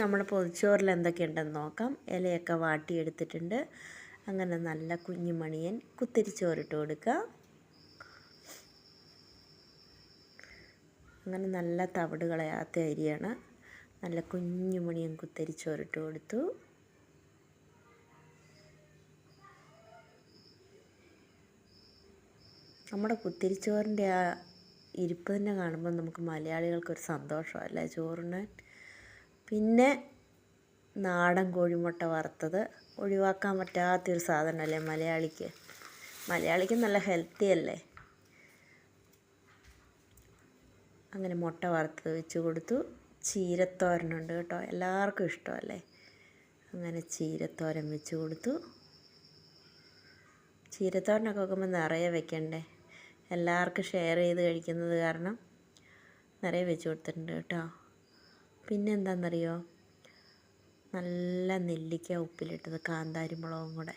നമ്മുടെ പൊതിച്ചോറിൽ എന്തൊക്കെയുണ്ടെന്ന് നോക്കാം. ഇലയൊക്കെ വാട്ടിയെടുത്തിട്ടുണ്ട്. അങ്ങനെ നല്ല കുഞ്ഞുമണിയൻ കുത്തിരിച്ചോറിട്ട് കൊടുക്കുക. അങ്ങനെ നല്ല തവിട് കളയാത്ത അരിയാണ്. നല്ല കുഞ്ഞുമണിയൻ കുത്തിരിച്ചോറിട്ട് കൊടുത്തു. നമ്മുടെ കുത്തിരിച്ചോറിന്റെ ആ ഇരിപ്പ് തന്നെ കാണുമ്പോൾ നമുക്ക് മലയാളികൾക്കൊരു സന്തോഷമല്ലേ ചോറിനാൻ പിന്നെ നാടൻ കോഴിമുട്ട വറുത്തത്. ഒഴിവാക്കാൻ പറ്റാത്തൊരു സാധനമല്ലേ മലയാളിക്ക്? മലയാളിക്ക് നല്ല ഹെൽത്തി അല്ലേ? അങ്ങനെ മുട്ട വറുത്തത് വെച്ച് കൊടുത്തു. ചീരത്തോരനുണ്ട് കേട്ടോ. എല്ലാവർക്കും ഇഷ്ടമല്ലേ? അങ്ങനെ ചീരത്തോരൻ വെച്ച് കൊടുത്തു. ചീരത്തോരനൊക്കെ വെക്കുമ്പോൾ നിറയെ വെക്കണ്ടേ? എല്ലാവർക്കും ഷെയർ ചെയ്ത് കഴിക്കുന്നത് കാരണം നിറയെ വെച്ച് കൊടുത്തിട്ടുണ്ട് കേട്ടോ. പിന്നെ എന്താണെന്നറിയോ നല്ല നെല്ലിക്ക ഉപ്പിലിട്ടത് കാന്താരി മുളകും കൂടെ.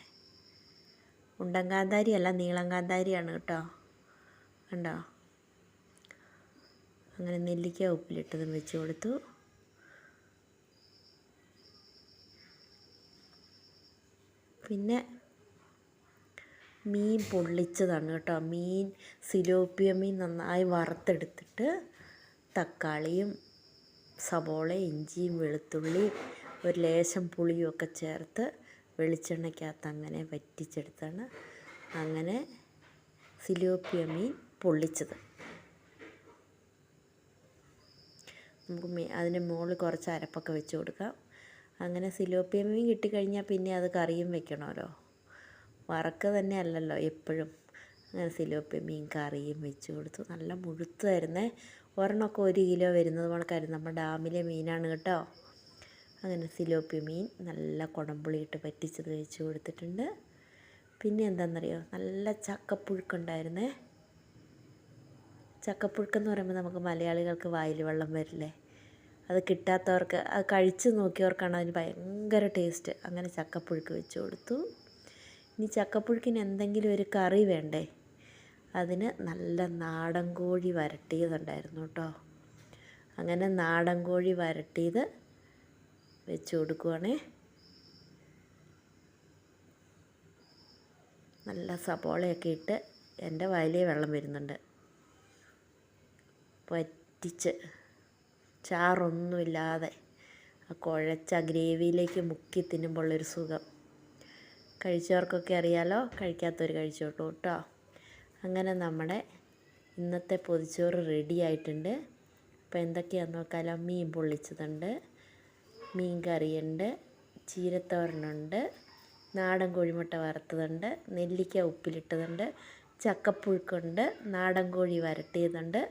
ഉണ്ടൻ കാന്താരി അല്ല നീളം കാന്താരിയാണ് കേട്ടോ. കണ്ടോ? അങ്ങനെ നെല്ലിക്ക ഉപ്പിലിട്ടതും വെച്ച് കൊടുത്തു. പിന്നെ മീൻ പൊള്ളിച്ചതാണ് കേട്ടോ. മീൻ സിലോപ്പിയ മീൻ നന്നായി വറുത്തെടുത്തിട്ട് തക്കാളിയും സവോള ഇഞ്ചിയും വെളുത്തുള്ളി ഒരു ലേശം പുളിയും ഒക്കെ ചേർത്ത് വെളിച്ചെണ്ണയ്ക്കകത്ത് അങ്ങനെ വറ്റിച്ചെടുത്താണ് അങ്ങനെ സിലോപ്പിയ മീൻ പൊള്ളിച്ചത്. നമുക്ക് മീ അതിന്റെ മുകളിൽ കുറച്ച് അരപ്പൊക്കെ വെച്ച് കൊടുക്കാം. അങ്ങനെ സിലോപ്പിയ മീൻ കിട്ടിക്കഴിഞ്ഞാൽ പിന്നെ അത് കറിയും വെക്കണമല്ലോ. വറക്ക് തന്നെ അല്ലല്ലോ എപ്പോഴും. അങ്ങനെ സിലോപ്പിയ മീൻ കറിയും വെച്ച് കൊടുത്തു. നല്ല മുഴുത്തായിരുന്നേ. ഒരെണ്ണമൊക്കെ ഒരു കിലോ വരുന്നത് കണക്കായിരുന്നു. നമ്മുടെ ഡാമിലെ മീനാണ് കേട്ടോ. അങ്ങനെ സിലോപ്പി മീൻ നല്ല കുടംപുളിയിട്ട് പറ്റിച്ചത് വെച്ച് കൊടുത്തിട്ടുണ്ട്. പിന്നെ എന്താണെന്നറിയോ? നല്ല ചക്കപ്പുഴുക്കുണ്ടായിരുന്നേ. ചക്കപ്പുഴുക്കെന്ന് പറയുമ്പോൾ നമുക്ക് മലയാളികൾക്ക് വായിൽ വെള്ളം വരില്ലേ? അത് കിട്ടാത്തവർക്ക് അത് കഴിച്ച് നോക്കിയവർക്കാണ് അതിന് ഭയങ്കര ടേസ്റ്റ്. അങ്ങനെ ചക്കപ്പുഴുക്ക് വെച്ച് കൊടുത്തു. ഇനി ചക്കപ്പുഴുക്കിന് എന്തെങ്കിലും ഒരു കറി വേണ്ടേ? അതിന് നല്ല നാടൻ കോഴി വരട്ടിയതുണ്ടായിരുന്നു കേട്ടോ. അങ്ങനെ നാടൻ കോഴി വരട്ടിയത് വെച്ച് കൊടുക്കുവാണേ. നല്ല സബോളയൊക്കെ ഇട്ട് എന്റെ വായിലേ വെള്ളം വരുന്നുണ്ട്. പറ്റിച്ച് ചാറൊന്നുമില്ലാതെ ആ കുഴച്ച ഗ്രേവിയിലേക്ക് മുക്കി തിന്നുമ്പോഴുള്ളൊരു സുഖം. കഴിച്ചവർക്കൊക്കെ അറിയാലോ കഴിക്കാത്തവർ കഴിച്ചോട്ടോ കേട്ടോ. അങ്ങനെ നമ്മുടെ ഇന്നത്തെ പൊതിച്ചോറ് റെഡി ആയിട്ടുണ്ട്. അപ്പോൾ എന്തൊക്കെയാണെന്ന് നോക്കാലോ. മീൻ പൊള്ളിച്ചതുണ്ട്. മീൻ കറിയുണ്ട്. ചീരത്തോരനുണ്ട്. നാടൻ കോഴിമുട്ട വറുത്തതുണ്ട്. നെല്ലിക്ക ഉപ്പിലിട്ടതുണ്ട്. ചക്കപ്പുഴുക്കുണ്ട്. നാടൻ കോഴി വരട്ടിയതുണ്ട്.